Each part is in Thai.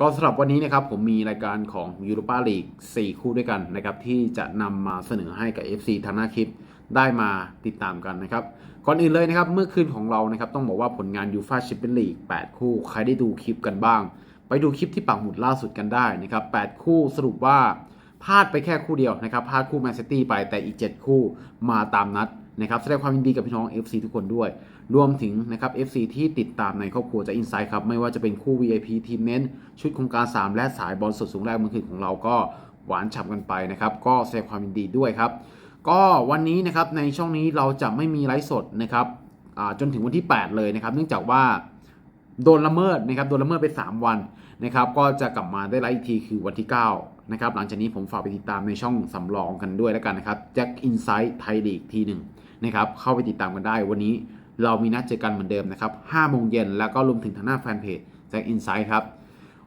ก็สำหรับวันนี้นะครับผมมีรายการของยูโรปาลีก4 คู่ด้วยกันนะครับที่จะนำมาเสนอให้กับ FC ทางหน้าคลิปได้มาติดตามกันนะครับก่อนอื่นเลยนะครับเมื่อคืนของเรานะครับต้องบอกว่าผลงานยูฟาแชมเปี้ยนลีก8คู่ ใครได้ดูคลิปกันบ้าง ไปดูคลิปที่ปักหมุดล่าสุดกันได้นะครับ8คู่สรุปว่าพลาดไปแค่คู่เดียวนะครับพลาดคู่แมนซิตี้ไปแต่อีก 7 คู่มาตามนัด นะครับแสดงความยินดีกับพี่น้อง FC ทุกคนด้วย รวมถึงนะครับ FC ที่ติดตามในครอบครัวจะอินไซด์ครับ ไม่ว่าจะเป็นคู่ VIP ทีมเน้น ชุดโครงการ 3 และสายบอลสดสูงแรกเมือคืนของเราก็หวานฉ่ำกันไปนะครับ ก็แสดงความยินดีด้วยครับ ก็วันนี้นะครับในช่องนี้เราจะไม่มีไลฟ์สดนะครับอ่าจนถึงวันที่ 8 เลยนะครับ เนื่องจากว่าโดนละเมิดนะครับโดนละเมิดไป 3 วัน นะครับก็จะกลับมาได้ไลฟ์อีกทีคือวันที่ 9 นะครับ หลังจากนี้ผมฝากไปติดตามในช่องสำรองกันด้วยแล้วกันนะครับแจ็คอินไซต์ไทยลีกทีหนึ่งนะครับเข้าไปติดตามกันได้วันนี้เรามีนัดเจอกันเหมือนเดิมนะครับ5โมงเย็นแล้วก็รวมถึงทางหน้าแฟนเพจแจ็คอินไซต์ครับ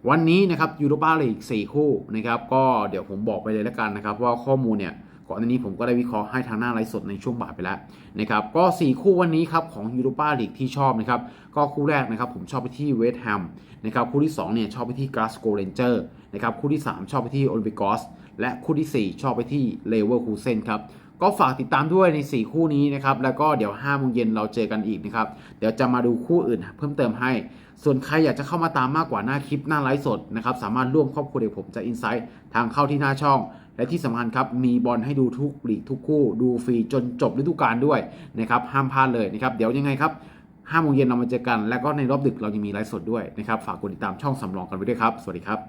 วันนี้นะครับยูโรปาลีก4คู่นะครับก็เดี๋ยวผมบอกไปเลยแล้วกันนะครับว่าข้อมูลเนี่ย ก่อนหน้านี้ผมก็ได้วิเคราะห์ให้ทางหน้าไลฟ์สดในช่วงบ่ายไปแล้วนะครับก็ 4 คู่วันนี้ครับของยูโรปาลีกที่ชอบนะครับก็คู่แรกนะครับผมชอบไปที่เวสต์แฮมนะครับคู่ที่2เนี่ยชอบไปที่กราสโกเรนเจอร์นะครับคู่ที่ 3 ชอบไปที่โอลิมปิกอสและคู่ทีสี่4 ชอบไปที่เลเวอร์คูเซนครับก็ฝากติดตามด้วยใน 4 คู่นี้นะครับ แล้วก็เดี๋ยว5โมงเย็นเราเจอกันอีกนะครับ เดี๋ยวจะมาดูคู่อื่นเพิ่มเติมให้ ส่วนใครอยากจะเข้ามาตามมากกว่าหน้าคลิปหน้าไลฟ์สดนะครับ สามารถร่วมครอบครัวเดียวผมจะอินไซต์ทางเข้าที่หน้าช่อง และที่สำคัญครับมีบอลให้ดูทุกลีกทุกคู่ ดูฟรีจนจบฤดูกาลด้วยนะครับห้ามพลาดเลยนะครับเดี๋ยวยังไงครับห้าโมงเย็นเรามาเจอกัน แล้วก็ในรอบดึกเรายังมีไลฟ์สดด้วยนะครับ ฝากกดติดตามช่องสำรองกันไว้ด้วยครับ สวัสดีครับ